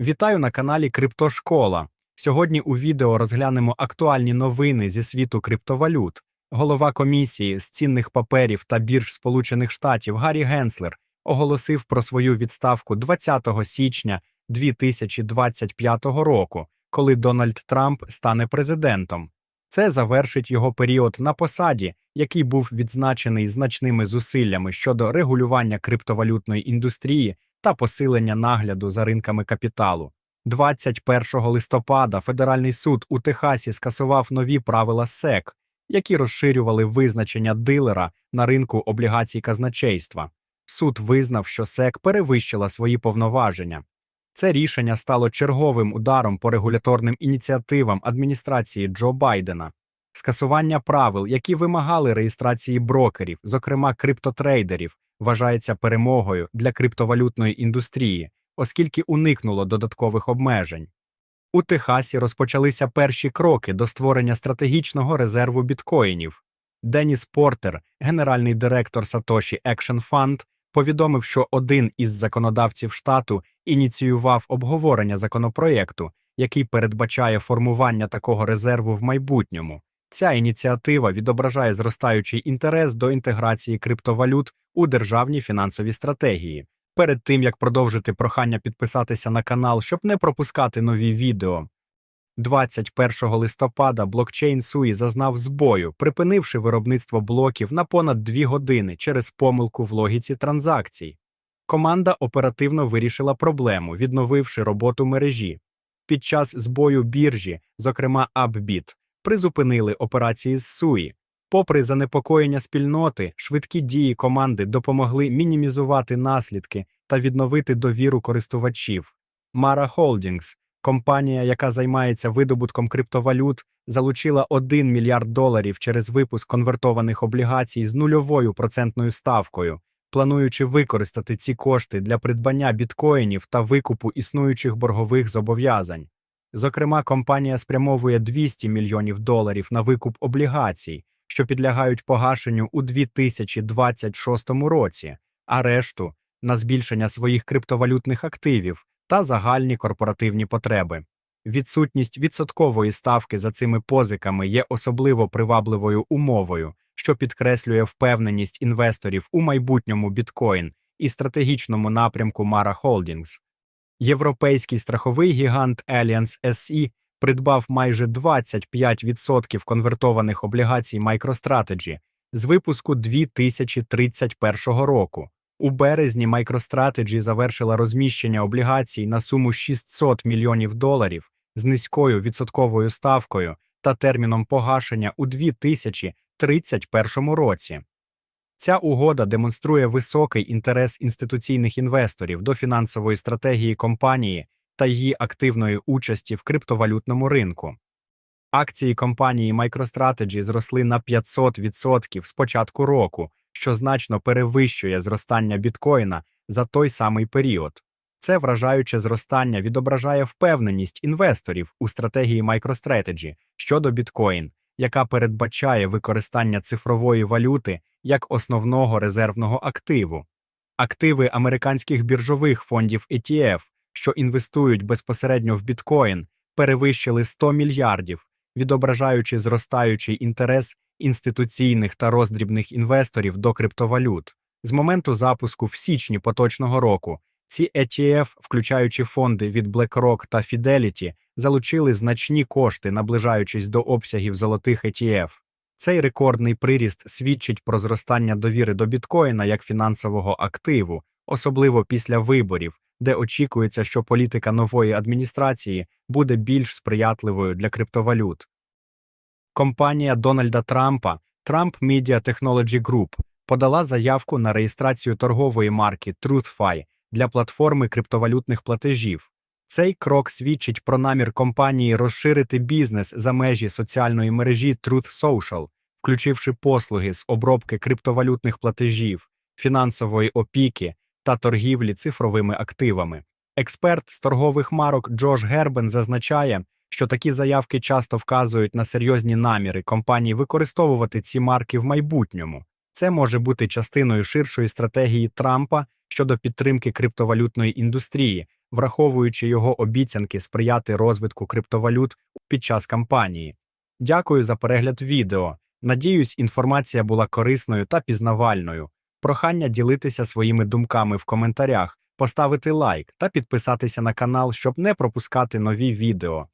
Вітаю на каналі Криптошкола. Сьогодні у відео розглянемо актуальні новини зі світу криптовалют. Голова комісії з цінних паперів та бірж Сполучених Штатів Гаррі Генслер оголосив про свою відставку 20 січня 2025 року, коли Дональд Трамп стане президентом. Це завершить його період на посаді, який був відзначений значними зусиллями щодо регулювання криптовалютної індустрії та посилення нагляду за ринками капіталу. 21 листопада Федеральний суд у Техасі скасував нові правила СЕК, які розширювали визначення дилера на ринку облігацій казначейства. Суд визнав, що СЕК перевищила свої повноваження. Це рішення стало черговим ударом по регуляторним ініціативам адміністрації Джо Байдена. Скасування правил, які вимагали реєстрації брокерів, зокрема криптотрейдерів, вважається перемогою для криптовалютної індустрії, оскільки уникнуло додаткових обмежень. У Техасі розпочалися перші кроки до створення стратегічного резерву біткоїнів. Деніс Портер, генеральний директор Satoshi Action Fund, повідомив, що один із законодавців штату ініціював обговорення законопроєкту, який передбачає формування такого резерву в майбутньому. Ця ініціатива відображає зростаючий інтерес до інтеграції криптовалют у державні фінансові стратегії. Перед тим як продовжити прохання підписатися на канал, щоб не пропускати нові відео. 21 листопада блокчейн Суї зазнав збою, припинивши виробництво блоків на понад 2 години через помилку в логіці транзакцій. Команда оперативно вирішила проблему, відновивши роботу мережі. Під час збою біржі, зокрема Upbit, призупинили операції з Суї. Попри занепокоєння спільноти, швидкі дії команди допомогли мінімізувати наслідки та відновити довіру користувачів. Mara Holdings, компанія, яка займається видобутком криптовалют, залучила 1 мільярд доларів через випуск конвертованих облігацій з нульовою процентною ставкою, плануючи використати ці кошти для придбання біткоїнів та викупу існуючих боргових зобов'язань. Зокрема, компанія спрямовує 200 мільйонів доларів на викуп облігацій, що підлягають погашенню у 2026 році, а решту на збільшення своїх криптовалютних активів та загальні корпоративні потреби. Відсутність відсоткової ставки за цими позиками є особливо привабливою умовою, що підкреслює впевненість інвесторів у майбутньому біткоін і стратегічному напрямку Mara Holdings. Європейський страховий гігант Allianz SE придбав майже 25% конвертованих облігацій MicroStrategy з випуску 2031 року. У березні MicroStrategy завершила розміщення облігацій на суму 600 мільйонів доларів з низькою відсотковою ставкою та терміном погашення у 2031 році. Ця угода демонструє високий інтерес інституційних інвесторів до фінансової стратегії компанії та її активної участі в криптовалютному ринку. Акції компанії MicroStrategy зросли на 500% з початку року, що значно перевищує зростання біткоїна за той самий період. Це вражаюче зростання відображає впевненість інвесторів у стратегії MicroStrategy щодо біткоін, яка передбачає використання цифрової валюти як основного резервного активу. Активи американських біржових фондів ETF, що інвестують безпосередньо в біткоін, перевищили 100 мільярдів, відображаючи зростаючий інтерес інституційних та роздрібних інвесторів до криптовалют. З моменту запуску в січні поточного року ці ETF, включаючи фонди від BlackRock та Fidelity, залучили значні кошти, наближаючись до обсягів золотих ETF. Цей рекордний приріст свідчить про зростання довіри до біткоїна як фінансового активу, особливо після виборів, де очікується, що політика нової адміністрації буде більш сприятливою для криптовалют. Компанія Дональда Трампа Trump Media Technology Group подала заявку на реєстрацію торгової марки TruthFi для платформи криптовалютних платежів. Цей крок свідчить про намір компанії розширити бізнес за межі соціальної мережі Truth Social, включивши послуги з обробки криптовалютних платежів, фінансової опіки та торгівлі цифровими активами. Експерт з торгових марок Джош Гербен зазначає, що такі заявки часто вказують на серйозні наміри компаній використовувати ці марки в майбутньому. Це може бути частиною ширшої стратегії Трампа щодо підтримки криптовалютної індустрії, враховуючи його обіцянки сприяти розвитку криптовалют під час кампанії. Дякую за перегляд відео. Надіюсь, інформація була корисною та пізнавальною. Прохання ділитися своїми думками в коментарях, поставити лайк та підписатися на канал, щоб не пропускати нові відео.